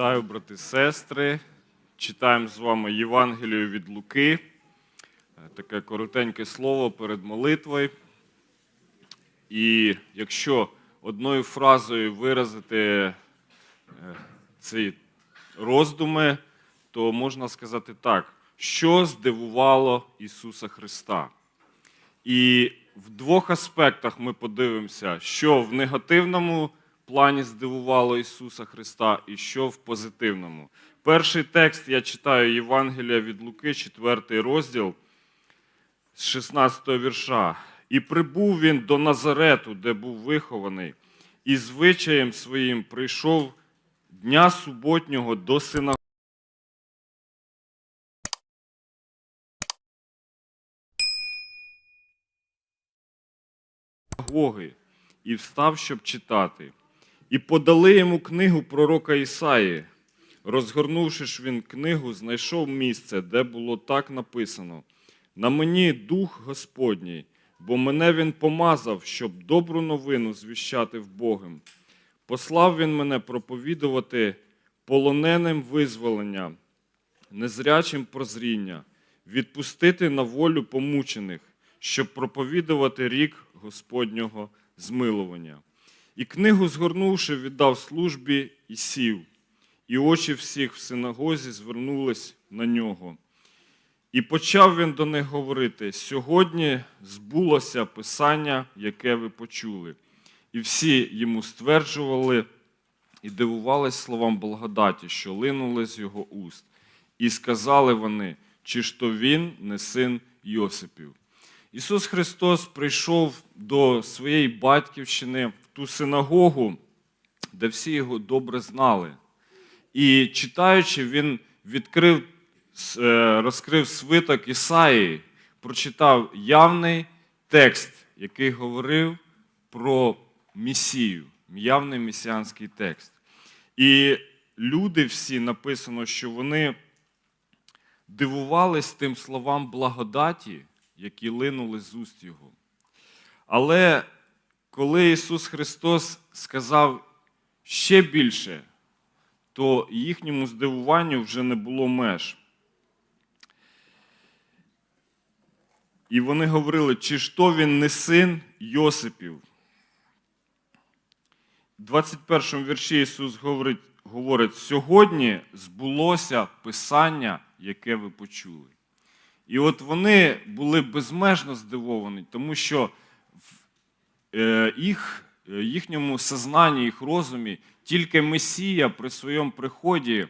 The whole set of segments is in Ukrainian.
Вітаю, брати і сестри. Читаємо з вами Євангелію від Луки. Е, Таке коротеньке слово перед молитвою. І якщо одною фразою виразити е, ці роздуми, то можна сказати так, що здивувало Ісуса Христа. І в двох аспектах ми подивимося, що в негативному плані здивувало Ісуса Христа і що в позитивному. Перший текст я читаю Євангелія від Луки, 4 розділ з 16 вірша. І прибув він до Назарету, де був вихований, і звичаєм своїм прийшов дня суботнього до синагоги і встав, щоб читати. І подали йому книгу пророка Ісаї. Розгорнувши ж він книгу, знайшов місце, де було так написано: На мені дух Господній, бо мене він помазав, щоб добру новину звіщати в Богом. Послав він мене проповідувати полоненим визволення, незрячим прозріння, відпустити на волю помучених, щоб проповідувати рік Господнього змилування. І книгу, згорнувши, віддав службі і сів, і очі всіх в синагозі звернулись на нього. І почав він до них говорити: сьогодні збулося писання, яке ви почули. І всі йому стверджували і дивувались словам благодаті, що линули з його уст. І сказали вони, чи ж то він не син Йосипів. Ісус Христос прийшов до своєї батьківщини ту синагогу, де всі його добре знали. І читаючи, він відкрив, е, розкрив свиток Ісаї, прочитав явний текст, який говорив про Месію, явний месіанський текст. І люди всі написано, що вони дивувались тим словам благодаті, які линули з уст Його. Але коли Ісус Христос сказав ще більше, то їхньому здивуванню вже не було меж. І вони говорили, чи ж то він не син Йосипів. В 21 вірші Ісус говорить, говорить, сьогодні збулося Писання, яке ви почули. І от вони були безмежно здивовані, тому що їх, е, їхньому сознанні, їх розумі тільки Месія при своєму приході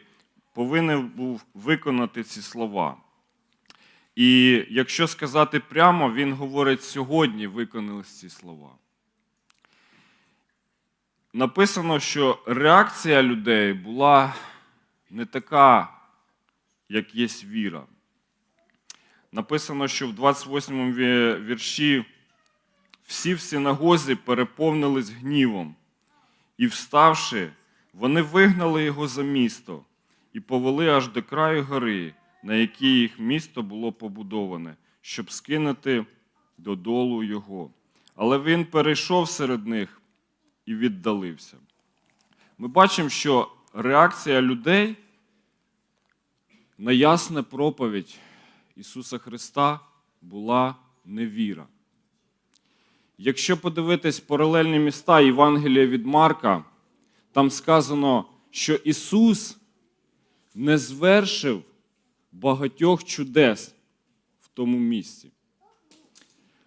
повинен був виконати ці слова. І якщо сказати прямо, він говорить, сьогодні виконались ці слова. Написано, що реакція людей була не така, як є віра. Написано, що в 28 ві- вірші всі в синагозі переповнились гнівом, і, вставши, вони вигнали його за місто і повели аж до краю гори, на якій їх місто було побудоване, щоб скинути додолу його. Але він перейшов серед них і віддалився. Ми бачимо, що реакція людей на ясне проповідь Ісуса Христа була невіра. Якщо подивитись паралельні міста Євангелія від Марка, там сказано, що Ісус не звершив багатьох чудес в тому місці.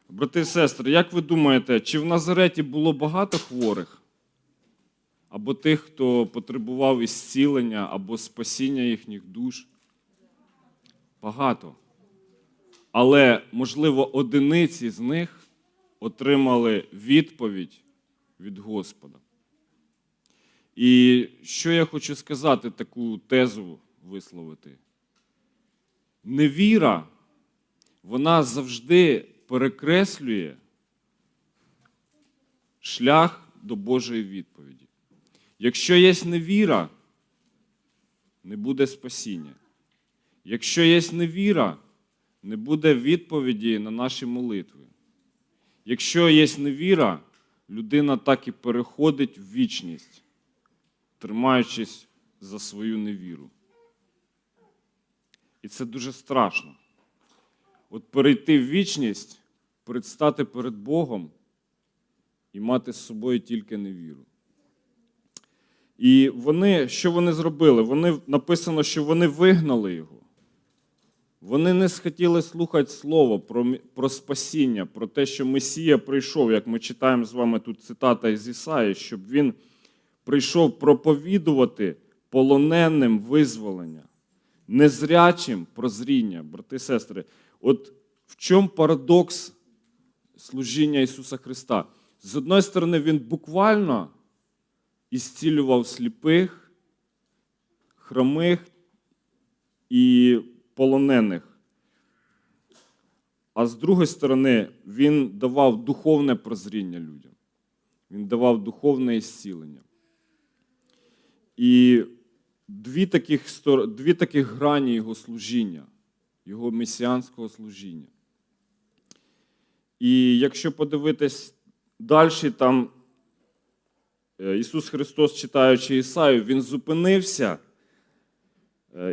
Брати і сестри, як ви думаєте, чи в Назареті було багато хворих? Або тих, хто потребував ісцілення або спасіння їхніх душ? Багато. Але, можливо, одиниці з них отримали відповідь від Господа. І що я хочу сказати, таку тезу висловити? Невіра, вона завжди перекреслює шлях до Божої відповіді. Якщо є невіра, не буде спасіння. Якщо є невіра, не буде відповіді на наші молитви. Якщо є невіра, людина так і переходить в вічність, тримаючись за свою невіру. І це дуже страшно. От перейти в вічність, предстати перед Богом і мати з собою тільки невіру. І вони, що вони зробили? Вони написано, що вони вигнали його. Вони не схотіли слухати слово про, про спасіння, про те, що Месія прийшов, як ми читаємо з вами тут цитата із Ісаї, щоб він прийшов проповідувати полоненим визволення, незрячим прозріння, брати і сестри. От в чому парадокс служіння Ісуса Христа? З одної сторони, Він буквально ісцілював сліпих, хромих і полонених. А з другої сторони, він давав духовне прозріння людям. Він давав духовне ісцілення. І дві таких, дві таких грані його служіння, його месіанського служіння. І якщо подивитись далі, там е, Ісус Христос, читаючи Ісаю, Він зупинився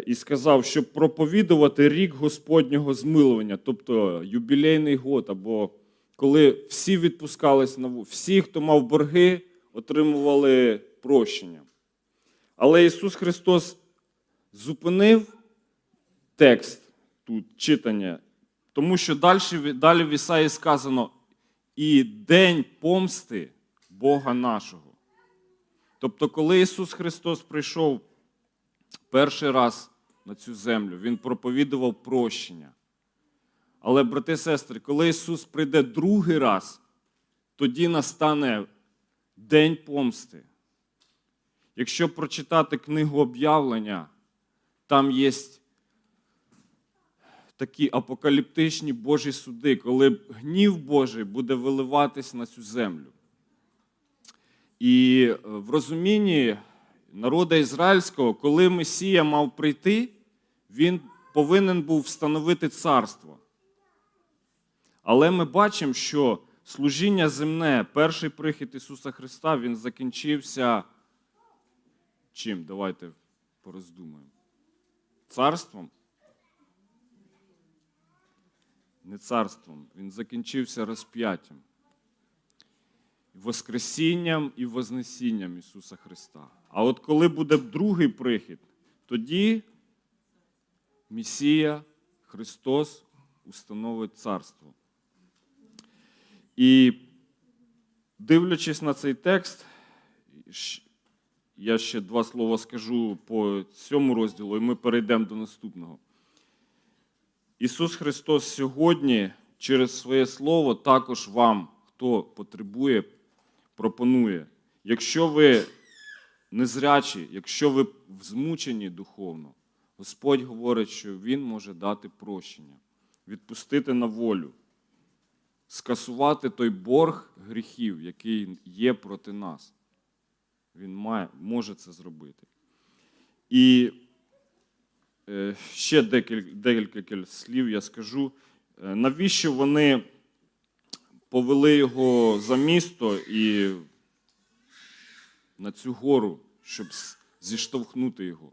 і сказав, щоб проповідувати рік Господнього змилування, тобто юбілейний год, або коли всі відпускались на ву- всі, хто мав борги, отримували прощення. Але Ісус Христос зупинив текст тут читання, тому що далі, далі в Ісаї сказано і день помсти Бога нашого. Тобто, коли Ісус Христос прийшов перший раз на цю землю, Він проповідував прощення. Але, брати і сестри, коли Ісус прийде другий раз, тоді настане день помсти. Якщо прочитати книгу об'явлення, там є такі апокаліптичні Божі суди, коли гнів Божий буде виливатись на цю землю. І е, в розумінні народа ізраїльського, коли Месія мав прийти, він повинен був встановити царство. Але ми бачимо, що служіння земне, перший прихід Ісуса Христа, він закінчився чим? Давайте пороздумаємо. Царством? Не царством. Він закінчився розп'яттям. Воскресінням і Вознесінням Ісуса Христа. А от коли буде другий прихід, тоді Месія, Христос установить царство. І дивлячись на цей текст, я ще два слова скажу по цьому розділу, і ми перейдемо до наступного. Ісус Христос сьогодні через своє Слово також вам, хто потребує, пропонує. Якщо ви незрячі, якщо ви змучені духовно, Господь говорить, що Він може дати прощення, відпустити на волю, скасувати той борг гріхів, який є проти нас. Він має, може це зробити. І е, ще декілька, декілька слів я скажу. Е, Навіщо вони повели його за місто і на цю гору, щоб зіштовхнути його?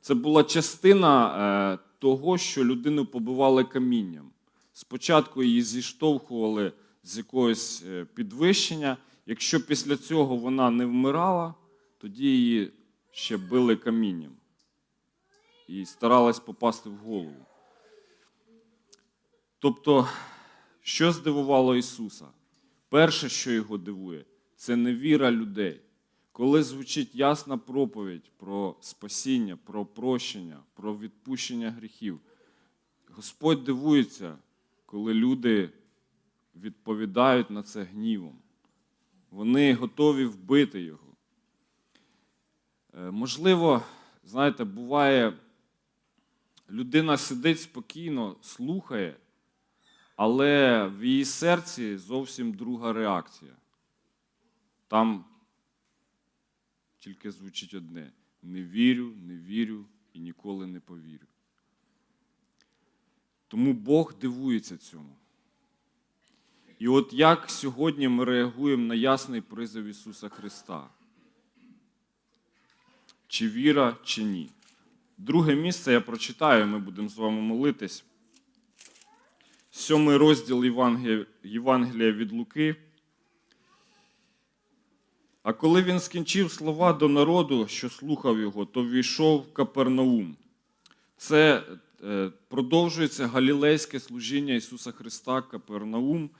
Це була частина е, того, що людину побивали камінням. Спочатку її зіштовхували з якогось е, підвищення. Якщо після цього вона не вмирала, тоді її ще били камінням і старалась попасти в голову. Тобто, що здивувало Ісуса? Перше, що його дивує, це невіра людей. Коли звучить ясна проповідь про спасіння, про прощення, про відпущення гріхів, Господь дивується, коли люди відповідають на це гнівом. Вони готові вбити його. Е, Можливо, знаєте, буває, людина сидить спокійно, слухає, але в її серці зовсім друга реакція. Там тільки звучить одне: не вірю, не вірю і ніколи не повірю. Тому Бог дивується цьому. І от як сьогодні ми реагуємо на ясний призив Ісуса Христа? чи віра, чи ні. Друге місце я прочитаю, ми будемо з вами молитись. Сьомий розділ Євангелія, від Луки. А коли він скінчив слова до народу, що слухав його, то війшов в Капернаум. Це е, продовжується галілейське служіння Ісуса Христа Капернаум.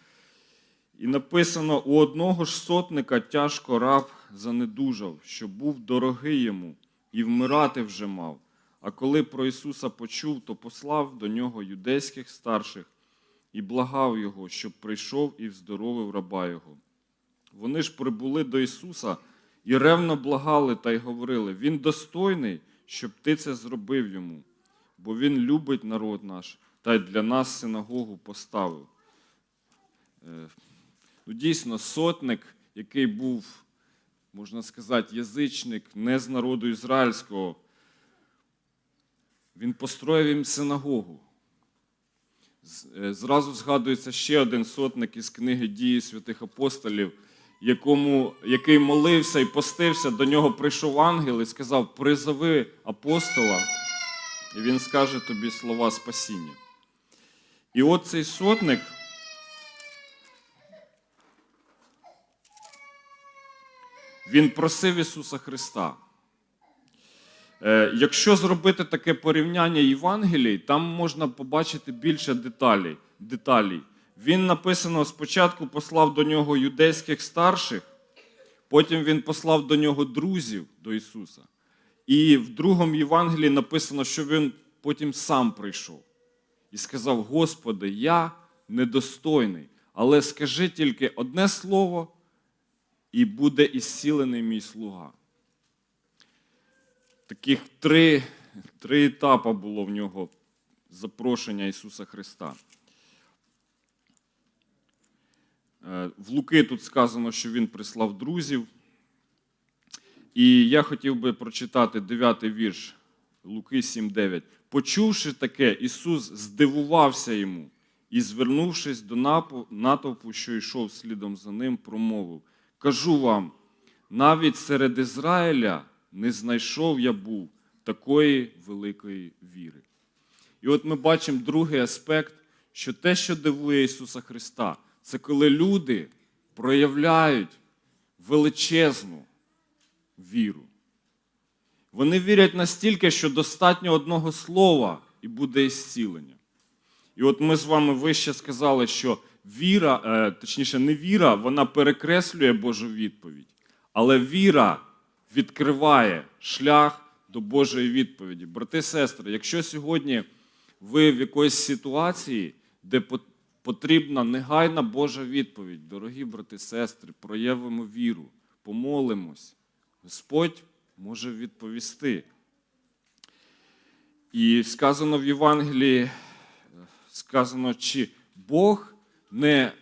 І написано: у одного ж сотника тяжко раб занедужав, що був дорогий йому, і вмирати вже мав. А коли про Ісуса почув, то послав до нього юдейських старших і благав його, щоб прийшов і вздоровив раба його. Вони ж прибули до Ісуса і ревно благали та й говорили: Він достойний, щоб ти це зробив йому, бо Він любить народ наш та й для нас синагогу поставив. Е, Ну, дійсно, сотник, який був, можна сказати, язичник, не з народу ізраїльського, він построїв їм синагогу. Е, Зразу згадується ще один сотник із книги Дії святих апостолів, якому, який молився і постився, до нього прийшов ангел і сказав: Призови апостола, і він скаже тобі слова спасіння. І от цей сотник. Він просив Ісуса Христа. Е, Якщо зробити таке порівняння Євангелій, там можна побачити більше деталей. деталей. Він написано спочатку послав до нього юдейських старших, потім він послав до нього друзів до Ісуса. І в другому Євангелії написано, що він потім сам прийшов і сказав: Господи, я недостойний, але скажи тільки одне слово, і буде ісцілений мій слуга. Таких три, три етапи було в нього запрошення Ісуса Христа. Е, В Луки тут сказано, що Він прислав друзів. І я хотів би прочитати 9 вірш Луки 7:9. Почувши таке, Ісус здивувався йому і, звернувшись до натовпу, що йшов слідом за ним, промовив: Кажу вам, навіть серед Ізраїля не знайшов я був такої великої віри. І от ми бачимо другий аспект, що те, що дивує Ісуса Христа, це коли люди проявляють величезну віру. Вони вірять настільки, що достатньо одного слова і буде ісцілення. І от ми з вами вище сказали, що віра, е, точніше, не віра, вона перекреслює Божу відповідь, але віра відкриває шлях до Божої відповіді. Брати і сестри, якщо сьогодні ви в якоїсь ситуації, де потрібна негайна Божа відповідь, дорогі брати і сестри, проявимо віру, помолимось, Господь може відповісти. І сказано в Євангелії, сказано, чи Бог не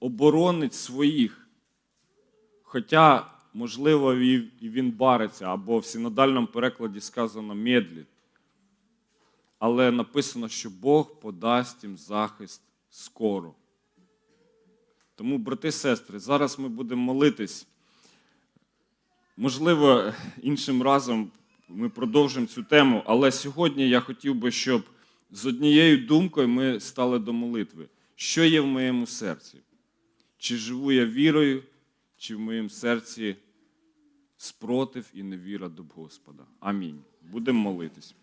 оборонить своїх, хоча, можливо, і він бариться, або в синодальному перекладі сказано медлить. Але написано, що Бог подасть їм захист скоро. Тому, брати і сестри, зараз ми будемо молитись. Можливо, іншим разом ми продовжимо цю тему, але сьогодні я хотів би, щоб з однією думкою ми стали до молитви. Що є в моєму серці? Чи живу я вірою, чи в моїм серці спротив і невіра до Господа. Амінь. Будемо молитись.